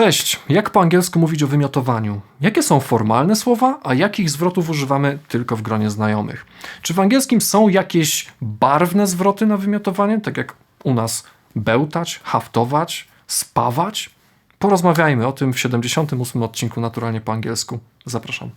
Cześć, jak po angielsku mówić o wymiotowaniu? Jakie są formalne słowa, a jakich zwrotów używamy tylko w gronie znajomych? Czy w angielskim są jakieś barwne zwroty na wymiotowanie, tak jak u nas bełtać, haftować, spawać? Porozmawiajmy o tym w 78 odcinku Naturalnie po angielsku. Zapraszam.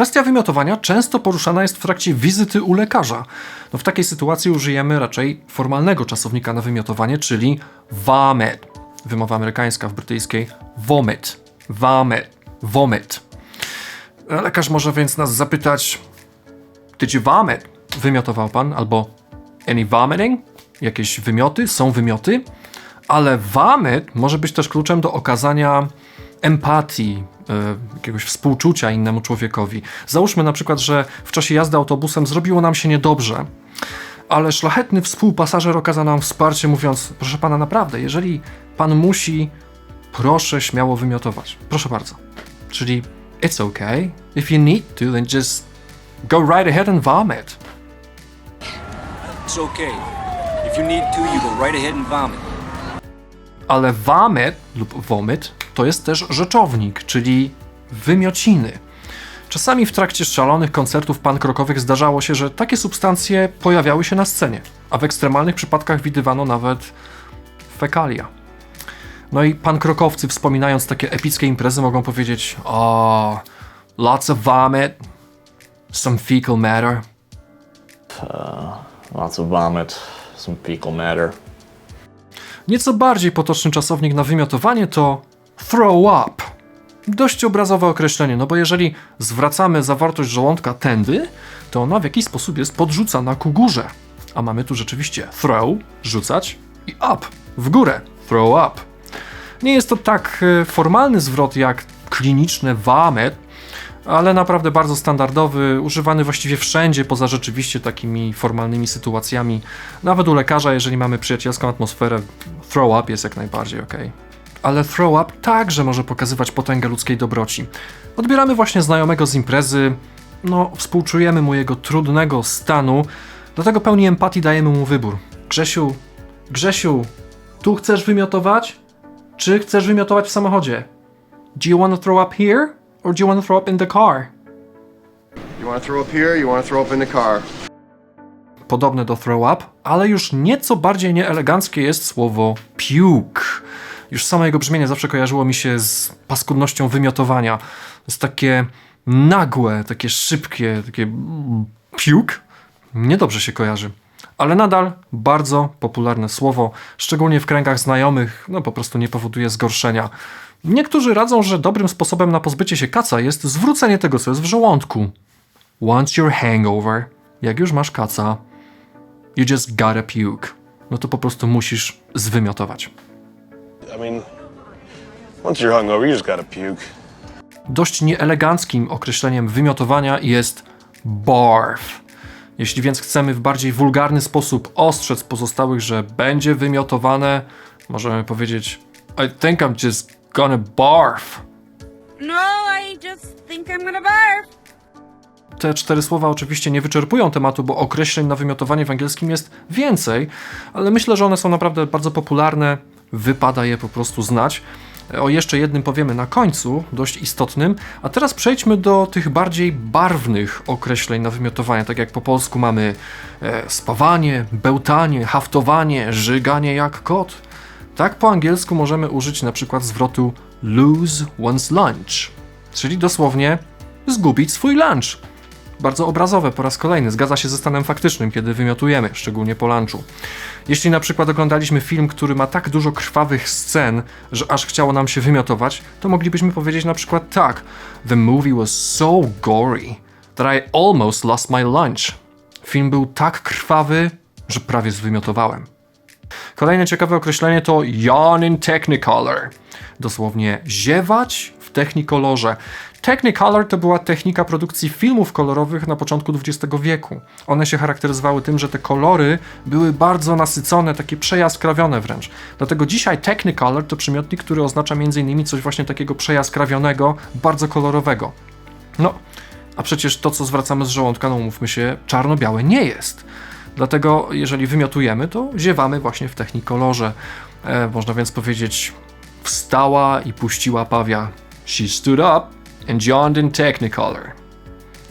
Kwestia wymiotowania często poruszana jest w trakcie wizyty u lekarza. No w takiej sytuacji użyjemy raczej formalnego czasownika na wymiotowanie, czyli vomit. Wymowa amerykańska w brytyjskiej vomit. Vomit. Vomit. Lekarz może więc nas zapytać Did you vomit? Wymiotował pan? Albo any vomiting? Jakieś wymioty? Są wymioty? Ale vomit może być też kluczem do okazania empatii, e, jakiegoś współczucia innemu człowiekowi. Załóżmy na przykład, że w czasie jazdy autobusem zrobiło nam się niedobrze, ale szlachetny współpasażer okazał nam wsparcie, mówiąc: Proszę pana, naprawdę, jeżeli pan musi, proszę śmiało wymiotować. Proszę bardzo. Czyli it's okay. If you need to, then just go right ahead and vomit. It's okay. If you need to, you go right ahead and vomit. Ale vomit lub vomit to jest też rzeczownik, czyli wymiociny. Czasami w trakcie szalonych koncertów pankrokowych zdarzało się, że takie substancje pojawiały się na scenie, a w ekstremalnych przypadkach widywano nawet fekalia. No i pankrokowcy wspominając takie epickie imprezy mogą powiedzieć o lots of vomit, some fecal matter. Lots of vomit, some fecal matter. Nieco bardziej potoczny czasownik na wymiotowanie to throw up. Dość obrazowe określenie, no bo jeżeli zwracamy zawartość żołądka tędy, to ona w jakiś sposób jest podrzucana ku górze. A mamy tu rzeczywiście throw, rzucać i up, w górę, throw up. Nie jest to tak e, formalny zwrot jak kliniczne vomit, ale naprawdę bardzo standardowy, używany właściwie wszędzie, poza rzeczywiście takimi formalnymi sytuacjami. Nawet u lekarza, jeżeli mamy przyjacielską atmosferę, throw up jest jak najbardziej ok. Ale throw up także może pokazywać potęgę ludzkiej dobroci. Odbieramy właśnie znajomego z imprezy, no współczujemy mu jego trudnego stanu, dlatego pełni empatii dajemy mu wybór. Grzesiu, Grzesiu, tu chcesz wymiotować? Czy chcesz wymiotować w samochodzie? Do you want to throw up here? Or do you want to throw up in the car? You want to throw up here? You want to throw up in the car? Podobne do throw up, ale już nieco bardziej nieeleganckie jest słowo puke. Już samo jego brzmienie zawsze kojarzyło mi się z paskudnością wymiotowania. To jest takie nagłe, takie szybkie, takie puke. Niedobrze się kojarzy. Ale nadal bardzo popularne słowo, szczególnie w kręgach znajomych, no po prostu nie powoduje zgorszenia. Niektórzy radzą, że dobrym sposobem na pozbycie się kaca jest zwrócenie tego, co jest w żołądku. Once your hangover, jak już masz kaca, you just gotta puke. No to po prostu musisz zwymiotować. I mean, once you're hungover, you just gotta puke. Dość nieeleganckim określeniem wymiotowania jest barf. Jeśli więc chcemy w bardziej wulgarny sposób ostrzec pozostałych, że będzie wymiotowane, możemy powiedzieć I think I'm just gonna barf. No, I just think I'm gonna barf. Te cztery słowa oczywiście nie wyczerpują tematu, bo określeń na wymiotowanie w angielskim jest więcej, ale myślę, że one są naprawdę bardzo popularne, wypada je po prostu znać. O jeszcze jednym powiemy na końcu, dość istotnym, a teraz przejdźmy do tych bardziej barwnych określeń na wymiotowanie, tak jak po polsku mamy e, spawanie, bełtanie, haftowanie, żyganie jak kot. Tak po angielsku możemy użyć na przykład zwrotu lose one's lunch, czyli dosłownie zgubić swój lunch. Bardzo obrazowe po raz kolejny, zgadza się ze stanem faktycznym, kiedy wymiotujemy, szczególnie po lunchu. Jeśli na przykład oglądaliśmy film, który ma tak dużo krwawych scen, że aż chciało nam się wymiotować, to moglibyśmy powiedzieć na przykład tak: The movie was so gory that I almost lost my lunch. Film był tak krwawy, że prawie zwymiotowałem. Kolejne ciekawe określenie to yawn in technicolor. Dosłownie ziewać w technikolorze. Technicolor to była technika produkcji filmów kolorowych na początku XX wieku. One się charakteryzowały tym, że te kolory były bardzo nasycone, takie przejaskrawione wręcz. Dlatego dzisiaj Technicolor to przymiotnik, który oznacza m.in. coś właśnie takiego przejaskrawionego, bardzo kolorowego. No, a przecież to, co zwracamy z żołądka, no mówmy się, czarno-białe nie jest. Dlatego, jeżeli wymiotujemy, to ziewamy właśnie w technikolorze. E, można więc powiedzieć, wstała i puściła pawia. She stood up and yawned in technicolor.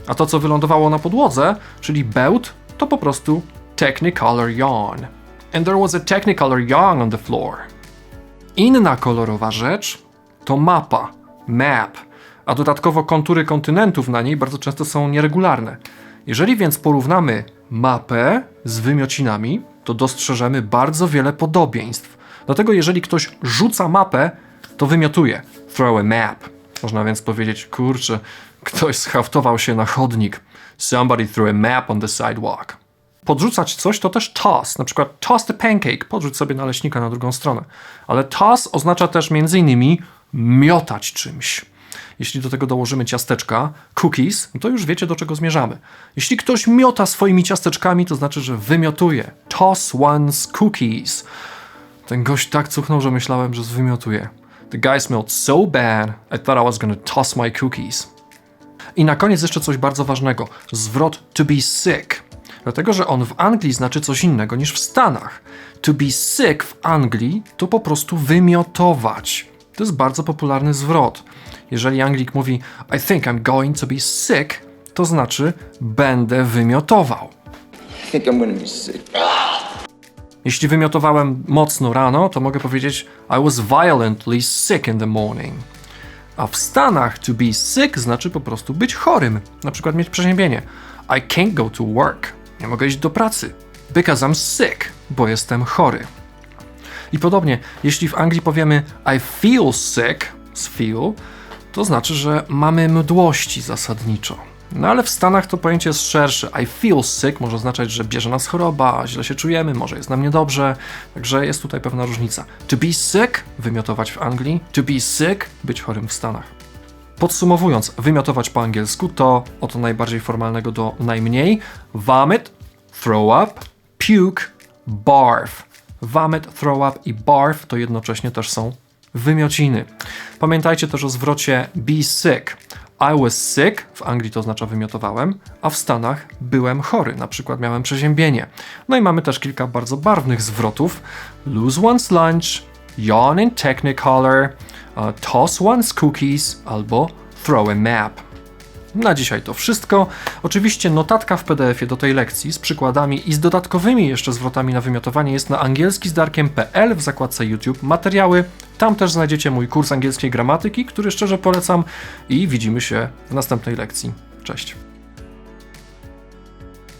A to, co wylądowało na podłodze, czyli bełt, to po prostu technicolor yawn. And there was a technicolor yawn on the floor. Inna kolorowa rzecz to mapa, map, a dodatkowo kontury kontynentów na niej bardzo często są nieregularne. Jeżeli więc porównamy mapę z wymiocinami, to dostrzeżemy bardzo wiele podobieństw. Dlatego jeżeli ktoś rzuca mapę, to wymiotuje. Throw a map. Można więc powiedzieć, kurczę, ktoś schaftował się na chodnik. Somebody threw a map on the sidewalk. Podrzucać coś to też toss, na przykład toss the pancake, podrzuć sobie naleśnika na drugą stronę. Ale toss oznacza też innymi miotać czymś. Jeśli do tego dołożymy ciasteczka, cookies, no to już wiecie do czego zmierzamy. Jeśli ktoś miota swoimi ciasteczkami, to znaczy, że wymiotuje. Toss one's cookies. Ten gość tak cuchnął, że myślałem, że zwymiotuje. The guy smelled so bad, I thought I was gonna toss my cookies. I na koniec jeszcze coś bardzo ważnego. Zwrot to be sick. Dlatego, że on w Anglii znaczy coś innego niż w Stanach. To be sick w Anglii to po prostu wymiotować. To jest bardzo popularny zwrot. Jeżeli Anglik mówi I think I'm going to be sick, to znaczy będę wymiotował. I think I'm gonna be sick. Jeśli wymiotowałem mocno rano, to mogę powiedzieć I was violently sick in the morning. A w Stanach to be sick znaczy po prostu być chorym, na przykład mieć przeziębienie. I can't go to work. Nie mogę iść do pracy. Because I'm sick, bo jestem chory. I podobnie, jeśli w Anglii powiemy I feel sick, z feel, to znaczy, że mamy mdłości zasadniczo. No ale w Stanach to pojęcie jest szersze. I feel sick może oznaczać, że bierze nas choroba, źle się czujemy, może jest nam niedobrze, także jest tutaj pewna różnica. To be sick, wymiotować w Anglii, to be sick, być chorym w Stanach. Podsumowując, wymiotować po angielsku to od najbardziej formalnego do najmniej vomit, throw up, puke, barf. Vomit, throw up i barf to jednocześnie też są wymiociny. Pamiętajcie też o zwrocie be sick. I was sick, w Anglii to oznacza wymiotowałem, a w Stanach byłem chory, na przykład miałem przeziębienie. No i mamy też kilka bardzo barwnych zwrotów. Lose one's lunch, yawn in technicolor, toss one's cookies albo throw a map. Na dzisiaj to wszystko. Oczywiście notatka w PDF-ie do tej lekcji z przykładami i z dodatkowymi jeszcze zwrotami na wymiotowanie jest na angielskizdarkiem.pl w zakładce YouTube materiały. Tam też znajdziecie mój kurs angielskiej gramatyki, który szczerze polecam i widzimy się w następnej lekcji. Cześć.